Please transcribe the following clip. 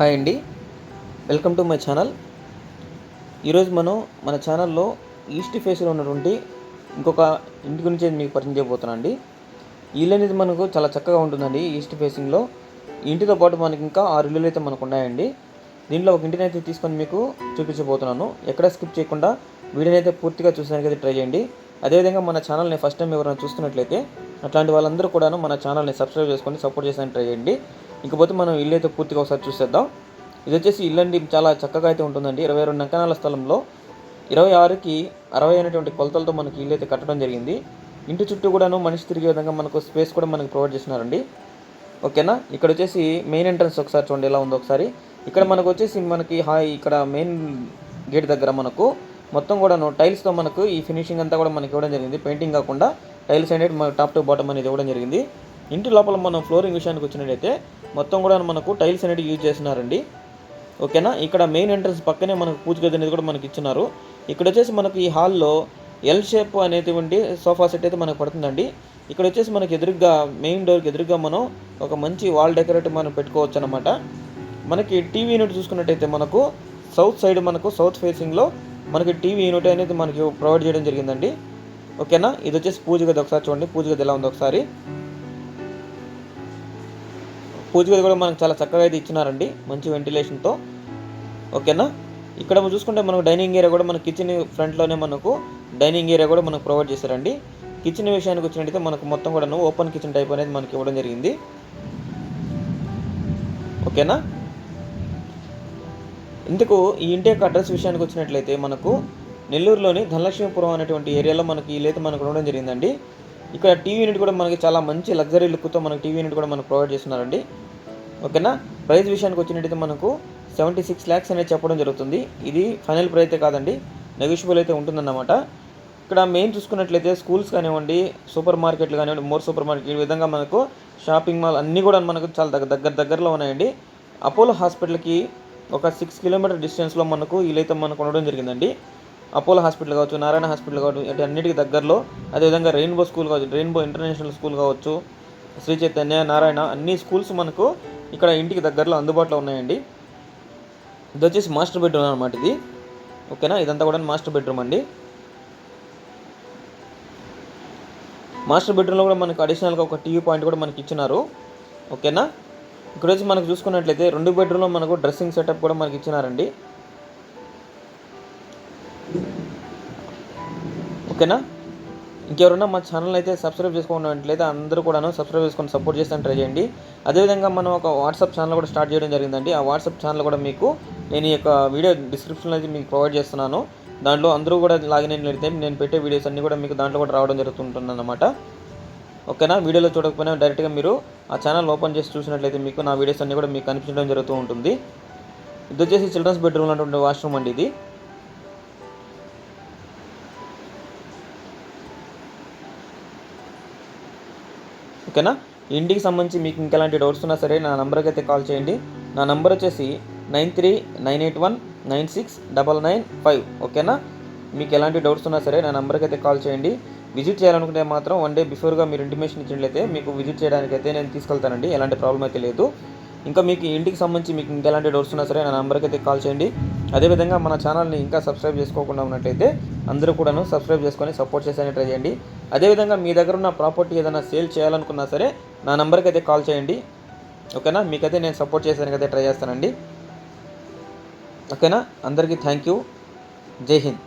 Hi అండి. Welcome to my channel. ఈరోజు మనం మన ఛానల్లో ఈస్ట్ ఫేస్లో ఉన్నటువంటి ఇంకొక ఇంటి గురించి మీకు పరిచయం చేయబోతున్నా అండి. ఇల్లు అనేది మనకు చాలా చక్కగా ఉంటుందండి ఈస్ట్ ఫేసింగ్లో. ఇంటితో పాటు మనకి ఇంకా ఆరు ఇల్లులు అయితే మనకు ఉన్నాయండి. దీంట్లో ఒక ఇంటిని అయితే తీసుకొని మీకు చూపించబోతున్నాను. ఎక్కడ స్కిప్ చేయకుండా వీడియోని అయితే పూర్తిగా చూసడానికి అయితే ట్రై చేయండి. అదేవిధంగా మన ఛానల్ని ఫస్ట్ టైం ఎవరైనా చూస్తున్నట్లయితే అట్లాంటి వాళ్ళందరూ కూడాను మన ఛానల్ని సబ్స్క్రైబ్ చేసుకొని సపోర్ట్ చేసానికి ట్రై చేయండి. ఇకపోతే మనం ఇల్లు అయితే పూర్తిగా ఒకసారి చూసేద్దాం. ఇది వచ్చేసి ఇల్లు అండి చాలా చక్కగా అయితే ఉంటుందండి. ఇరవై రెండు అంకణాల స్థలంలో ఇరవై ఆరుకి అరవై అయినటువంటి కొలతలతో మనకి ఇల్లు అయితే కట్టడం జరిగింది. ఇంటి చుట్టూ కూడాను మనిషి తిరిగే విధంగా మనకు స్పేస్ కూడా మనకి ప్రొవైడ్ చేస్తున్నారండి. ఓకేనా? ఇక్కడ వచ్చేసి మెయిన్ ఎంట్రన్స్ ఒకసారి చూడండి ఎలా ఉందో ఒకసారి. ఇక్కడ మనకు వచ్చేసి మనకి హాయ్ ఇక్కడ మెయిన్ గేట్ దగ్గర మనకు మొత్తం కూడాను టైల్స్తో మనకు ఈ ఫినిషింగ్ అంతా కూడా మనకి ఇవ్వడం జరిగింది. పెయింటింగ్ కాకుండా టైల్స్ అనేది మన టాప్ టు బాటమ్ అనేది ఇవ్వడం జరిగింది. ఇంటి లోపల మనం ఫ్లోరింగ్ విషయానికి వచ్చినట్టయితే మొత్తం కూడా మనకు టైల్స్ అనేది యూజ్ చేసినారండి ఓకేనా? ఇక్కడ మెయిన్ ఎంట్రన్స్ పక్కనే మనకు పూజ గది అనేది కూడా మనకి ఇచ్చినారు ఇక్కడ వచ్చేసి మనకి ఈ హాల్లో ఎల్ షేప్ అనేటువంటి సోఫా సెట్ అయితే మనకు పడుతుందండి. ఇక్కడ వచ్చేసి మనకి ఎదురుగా మెయిన్ డోర్కి ఎదురుగా మనం ఒక మంచి వాల్ డెకరేట్ మనం పెట్టుకోవచ్చు అనమాట మనకి టీవీ యూనిట్ చూసుకున్నట్టయితే మనకు సౌత్ సైడ్ మనకు సౌత్ ఫేసింగ్లో మనకి టీవీ యూనిట్ అనేది మనకి ప్రొవైడ్ చేయడం జరిగిందండి. ఓకేనా? ఇది వచ్చేసి పూజ గది ఒకసారి చూడండి. పూజ గది ఎలా ఉంది ఒకసారి. పూజగది కూడా మనకు చాలా చక్కగా అయితే ఇచ్చినారండి మంచి వెంటిలేషన్తో ఓకేనా? ఇక్కడ చూసుకుంటే మనకు డైనింగ్ ఏరియా కూడా మన కిచెన్ ఫ్రంట్లోనే మనకు డైనింగ్ ఏరియా కూడా మనకు ప్రొవైడ్ చేశారండి. కిచెన్ విషయానికి వచ్చినట్టయితే మనకు మొత్తం కూడా ఓపెన్ కిచెన్ టైప్ అనేది మనకి ఇవ్వడం జరిగింది. ఓకేనా? ఇందుకు ఈ ఇంటి యొక్క అడ్రస్ విషయానికి వచ్చినట్లయితే మనకు నెల్లూరులోని ధనలక్ష్మీపురం అనేటువంటి ఏరియాలో మనకి ఇల్లైతే మనకు ఉండడం జరిగిందండి. ఇక్కడ టీవీ యూనిట్ కూడా మనకి చాలా మంచి లగ్జరీ లుక్తో మనకి టీవీ యూనిట్ కూడా మనకు ప్రొవైడ్ చేస్తున్నారండి. ఓకేనా? ప్రైస్ విషయానికి వచ్చినట్టయితే మనకు సెవెంటీ సిక్స్ ల్యాక్స్ అనేది చెప్పడం జరుగుతుంది. ఇది ఫైనల్ ప్రైస్ అయితే కాదండి. నెగోషియబుల్ అయితే ఉంటుందన్నమాట. ఇక్కడ మెయిన్ చూసుకున్నట్లయితే స్కూల్స్ కానివ్వండి సూపర్ మార్కెట్లు కానివ్వండి మోర్ సూపర్ మార్కెట్ ఈ విధంగా మనకు షాపింగ్ మాల్ అన్నీ కూడా మనకు చాలా దగ్గర దగ్గర దగ్గరలో ఉన్నాయండి. అపోలో హాస్పిటల్కి ఒక సిక్స్ కిలోమీటర్ డిస్టెన్స్లో మనకు వీలైతే మనకు ఉండడం జరిగిందండి. అపోలో హాస్పిటల్ కావచ్చు నారాయణ హాస్పిటల్ కావచ్చు ఇటు అన్నిటికీ దగ్గరలో అదేవిధంగా రెయిన్బో స్కూల్ కావచ్చు రెయిన్బో ఇంటర్నేషనల్ స్కూల్ కావచ్చు శ్రీ చైతన్య నారాయణ అన్ని స్కూల్స్ మనకు ఇక్కడ ఇంటికి దగ్గరలో అందుబాటులో ఉన్నాయండి. ఇది వచ్చేసి మాస్టర్ బెడ్రూమ్ అనమాట ఇది. ఓకేనా? ఇదంతా కూడా మాస్టర్ బెడ్రూమ్ అండి. మాస్టర్ బెడ్రూమ్లో కూడా మనకు అడిషనల్గా ఒక టీవీ పాయింట్ కూడా మనకి ఇచ్చినారు. ఓకేనా? ఇక్కడ వచ్చి మనకు చూసుకున్నట్లయితే రెండు బెడ్రూమ్లో మనకు డ్రెస్సింగ్ సెటప్ కూడా మనకి ఇచ్చినారండి. ఓకేనా? ఇంకెవరైనా మా ఛానల్ అయితే సబ్స్క్రైబ్ చేసుకున్నట్లయితే అందరూ కూడాను సబ్స్క్రైబ్ చేసుకొని సపోర్ట్ చేస్తాను ట్రై చేయండి. అదేవిధంగా మనం ఒక వాట్సాప్ ఛానల్ కూడా స్టార్ట్ చేయడం జరిగిందండి. ఆ వాట్సాప్ ఛానల్ కూడా మీకు నేను ఈ యొక్క వీడియో డిస్క్రిప్షన్లో అయితే మీకు ప్రొవైడ్ చేస్తున్నాను. దాంట్లో అందరూ కూడా లాగిన్ అయినట్లయితే నేను పెట్టే వీడియోస్ అన్నీ కూడా మీకు దాంట్లో కూడా రావడం జరుగుతుంటుంది అనమాట ఓకేనా? వీడియోలో చూడకపోయినా డైరెక్ట్గా మీరు ఆ ఛానల్ ఓపెన్ చేసి చూసినట్లయితే మీకు నా వీడియోస్ అన్నీ కూడా మీకు కనిపించడం జరుగుతూ ఉంటుంది. ఇది వచ్చేసి చిల్డ్రన్స్ బెడ్రూమ్ ఉన్నటువంటి వాష్రూమ్ అండి ఇది. ఓకేనా? ఇంటికి సంబంధించి మీకు ఇంకెలాంటి డౌట్స్ ఉన్నా సరే నా నెంబర్కి అయితే కాల్ చేయండి. నా నెంబర్ వచ్చేసి nine three nine eight one nine six double nine five. ఓకేనా? మీకు ఎలాంటి డౌట్స్ ఉన్నా సరే నా నెంబర్కి అయితే కాల్ చేయండి. విజిట్ చేయాలనుకుంటే మాత్రం వన్ డే బిఫోర్గా మీరు ఇంటిమేషన్ ఇచ్చినట్లయితే మీకు విజిట్ చేయడానికి అయితే నేను తీసుకెళ్తానండి. ఎలాంటి ప్రాబ్లం అయితే లేదు. ఇంకా మీకు ఇంటికి సంబంధించి మీకు ఇంకా ఎలాంటి డౌట్స్ ఉన్నా సరే నా నెంబర్కి అయితే కాల్ చేయండి. అదేవిధంగా మన ఛానల్ని ఇంకా సబ్స్క్రైబ్ చేసుకోకుండా ఉన్నట్లయితే అందరూ కూడాను సబ్స్క్రైబ్ చేసుకొని సపోర్ట్ చేసేని ట్రై చేయండి. అదేవిధంగా మీ దగ్గర ఉన్న ప్రాపర్టీ ఏదైనా సేల్ చేయాలనుకున్నా సరే నా నెంబర్కి అయితే కాల్ చేయండి. ఓకేనా? మీకైతే నేను సపోర్ట్ చేసానికి అయితే ట్రై చేస్తానండి. ఓకేనా? అందరికీ థ్యాంక్ యూ. జై హింద్.